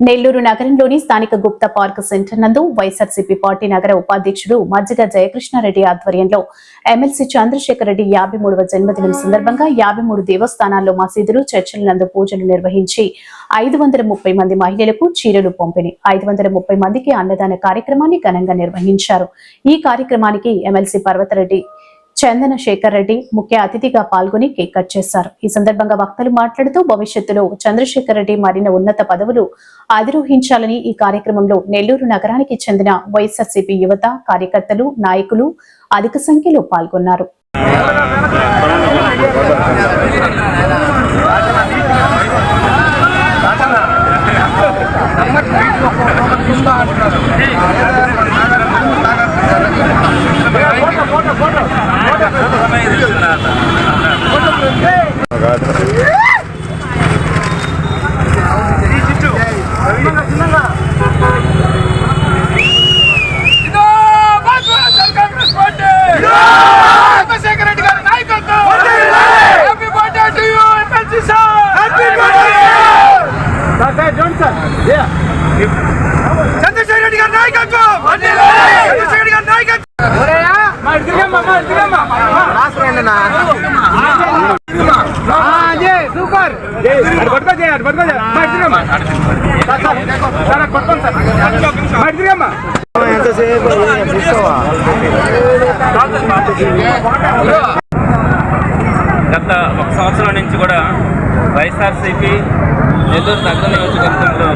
నెల్లూరు నగరంలోని స్థానిక Gupta park centre నందు వైఎస్ఆర్సీపీ పార్టీ నగర ఉపాధ్యక్షుడు మజ్జిగ జయకృష్ణారెడ్డి ఆధ్వర్యంలో ఎమ్మెల్సీ చంద్రశేఖర్ రెడ్డి యాభై మూడవ జన్మదినం సందర్భంగా యాభై మూడు దేవస్థానాల్లో మసీదులు చర్చల నందు పూజలు నిర్వహించి ఐదు వందల ముప్పై మంది మహిళలకు చీరలు పంపిణీ. ఐదు వందల ముప్పై మందికి అన్నదాన కార్యక్రమాన్ని ఘనంగా నిర్వహించారు. ఈ కార్యక్రమానికి ఎమ్మెల్సీ పర్వతరెడ్డి చందన శేఖర్ రెడ్డి ముఖ్య అతిథిగా పాల్గొని కేక్ కట్ చేశారు. ఈ సందర్భంగా వక్తలు మాట్లాడుతూ భవిష్యత్తులో చంద్రశేఖర్ రెడ్డి మరిన్ని ఉన్నత పదవులు అధిరోహించాలని ఈ కార్యక్రమంలో నెల్లూరు నగరానికి చెందిన వైఎస్ఆర్సీపీ యువత కార్యకర్తలు నాయకులు అధిక సంఖ్యలో పాల్గొన్నారు. Obrigado. గత ఒక సంవత్సరం నుంచి కూడా వైఎస్ఆర్సీపీ నెల్లూరు నగర నియోజకవర్గంలో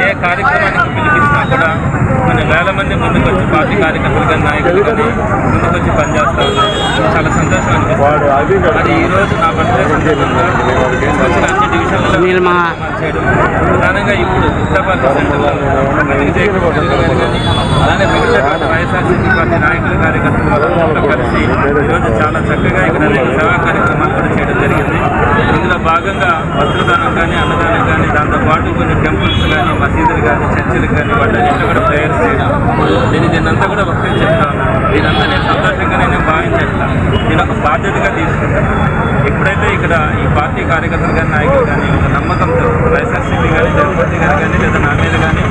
ఏ కార్యక్రమానికి పిలిపించినా కూడా కొన్ని వేల మంది ముందుకొచ్చి పార్టీ కార్యకర్తలు కానీ నాయకులు కానీ పనిచేస్తా ఉన్నారు. చాలా డివిజన్లలో చేయడం ప్రధానంగా ఇప్పుడు కానీ అలానే మిగతా వైఎస్ఆర్సీపీ పార్టీ నాయకులు కార్యకర్తలు కలిసి ఈరోజు చాలా చక్కగా ఇక్కడ అనేక సేవా కార్యక్రమాలు కూడా చేయడం జరిగింది ఇందులో భాగంగా వస్త్రదానం కానీ అన్నదానం కానీ దాంతోపాటు కొన్ని టెంపుల్స్ కానీ మసీదులు కానీ చర్చిలు కానీ వాటన్నింటిలో కూడా ప్రేయర్స్ చేయడం నేను దీన్నంతా కూడా ఒకటే చెప్తా ఉన్నాను దీనంతా నేను సంతోషంగా నేను భావించేస్తాను నేను ఒక బాధ్యతగా తీసుకుంటారు. ఎప్పుడైతే ఇక్కడ ఈ పార్టీ కార్యకర్తలు కానీ నాయకులు కానీ ఒక నమ్మకంతో వైఎస్ఆర్సీపీ కానీ జగన్మోహన్ గారు కానీ లేదా నా మీద కానీ.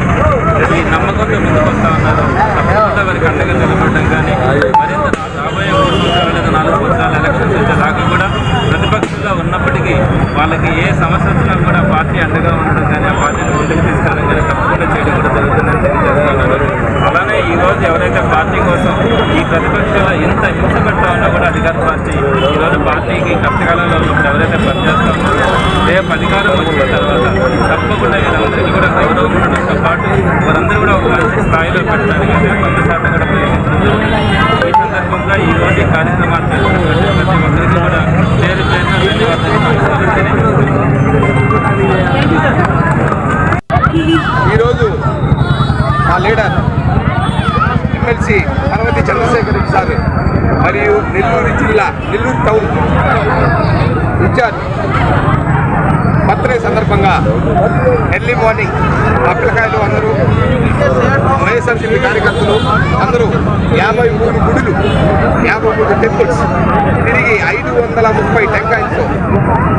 ఈ నమ్మకంతో ముందుకు వస్తా ఉన్నారు. తప్పకుండా వారికి అండగా నిలబడడం కానీ మరింత రాబోయే మూడు సంవత్సరాలు లేదా నాలుగు సంవత్సరాలు ఎలక్షన్స్ వచ్చేదాకా కూడా ప్రతిపక్షంగా ఉన్నప్పటికీ వాళ్ళకి ఏ సమస్య వచ్చినా కూడా పార్టీ అండగా ఉండడం కానీ ఆ పార్టీని ముందుకు తీసుకెళ్ళడం కానీ తప్పకుండా చేయడం కూడా జరుగుతుందని తెలియజేస్తున్నాను ఈరోజు ఎవరైతే పార్టీ కోసం ఈ ప్రతిపక్షంలో ఎంత హింస పెడతా ఉన్నా కూడా అధికార పార్టీ ఈరోజు పార్టీకి కష్టకాలంలో ఉన్నప్పుడు ఎవరైతే పనిచేస్తా ఉన్నారో రేపు అధికారం వచ్చిన తర్వాత తప్పకుండా వీళ్ళందరికీ కూడా గౌరవం ఉండడంతో పాటు వారందరూ కూడా ఒక మంచి స్థాయిలో పెట్టడానికి మరియు నెల్లూరు జిల్లా Nellore town. In charge. Birthday సందర్భంగా ఎర్లీ మార్నింగ్ మా పిల్లకాయలు అందరూ వైఎస్ఆర్సీపీ కార్యకర్తలు అందరూ యాభై మూడు గుడులు యాభై మూడు టెంపుల్స్ తిరిగి ఐదు వందల ముప్పై టెంకాయలతో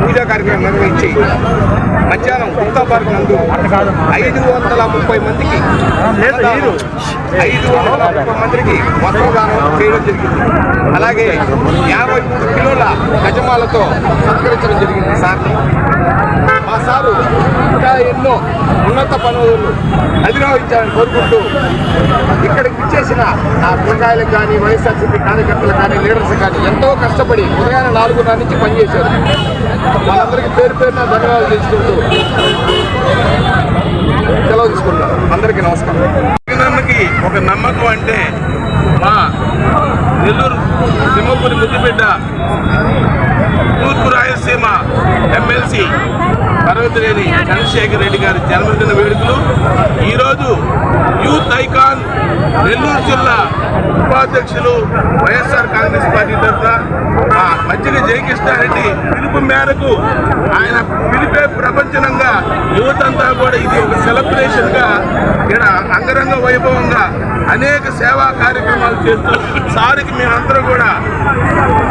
పూజా కార్యక్రమం నిర్వహించి మధ్యాహ్నం గుప్తా పార్క్ నందు ఐదు వందల ముప్పై మందికి ఐదు వందల ముప్పై మందికి వస్త్రదానం చేయడం జరిగింది. అలాగే యాభై మూడు కిలోల గజమాలతో సత్కరించడం జరిగింది సార్ని మా సారు ఇంకా ఎన్నో ఉన్నత పనులు అధిరోహించాలని కోరుకుంటూ ఇక్కడికి ఇచ్చేసిన నా పిల్లకాయలకు కానీ వైఎస్ఆర్సీపీ కార్యకర్తలకు కానీ లీడర్స్ కానీ ఎంతో కష్టపడి ఉదయాన్నే నాలుగున్నర నుంచి పనిచేశారు. వాళ్ళందరికీ పేరు పేరున ధన్యవాదాలు చేసుకుంటూ సెలవు తీసుకుంటారు అందరికీ నమస్కారం. ఒక నమ్మకం అంటే మా నెల్లూరు సింహపురి ముద్దుబిడ్డ తూర్పు రాయలసీమ ఎమ్మెల్సీ తరగతిలేని చంద్రశేఖర్ రెడ్డి గారి జన్మదిన వేడుకలు. ఈరోజు యూత్ ఐకాన్ నెల్లూరు జిల్లా ఉపాధ్యక్షులు వైఎస్ఆర్ కాంగ్రెస్ పార్టీ తరఫున జయకృష్ణారెడ్డి పిలుపు మేరకు ఆయన పిలిపే ప్రపంచనంగా యువతంతా కూడా ఇది ఒక సెలబ్రేషన్గా ఇక్కడ అంగరంగ వైభవంగా అనేక సేవా కార్యక్రమాలు చేస్తూ సార్కి మేమందరం కూడా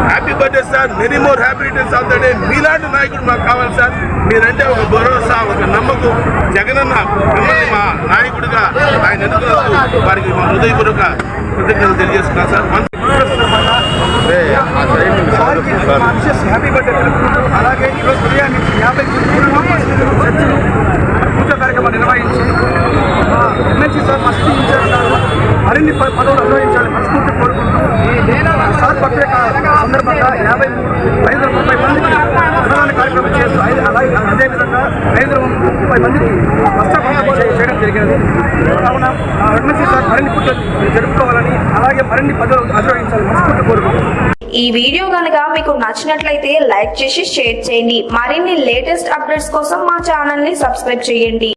happy birthday sir many more happy returns of the day. మీలాంటి నాయకుడు మాకు కావాలి సార్. మీరంటే ఒక భరోసా ఒక నమ్మకం. జగనన్న మిమ్మల్ని మా నాయకుడిగా ఆయన ఎన్నుకున్నందుకు వారికి మా హృదయపూర్వక కృతజ్ఞతలు తెలియజేస్తున్నాను సార్. విషెస్ హ్యాపీ బర్త్డే అలాగే ఈరోజు ఉదయం నుంచి యాభై పూజ కార్యక్రమం నిర్వహించి ఎమ్మెల్సీ సార్ ఇన్ఛార్జ్ గారు మరిన్ని పదవులు అనుభవించాలని మనస్ఫూర్తి కోరుకుంటూ సార్ బర్త్డే కా- సందర్భంగా యాభై ఐదు వందల ముప్పై మందికి కార్యక్రమం చేస్తూ కూడా అలాగే ఐదు ముప్పై మందికి నష్టపరిహారం చేయడం జరిగినది కావున ఆ సార్ మరిన్ని పూజలు జరుపుకోవాలని అలాగే మరిన్ని పదవులు అనుభవించాలని మనస్ఫూర్తి కోరుకుంటున్నాను ఈ వీడియో కనుక మీకు నచ్చినట్లయితే లైక్ చేసి షేర్ చేయండి. మరిన్ని లేటెస్ట్ అప్డేట్స్ కోసం మా ఛానల్ని సబ్స్క్రైబ్ చేయండి.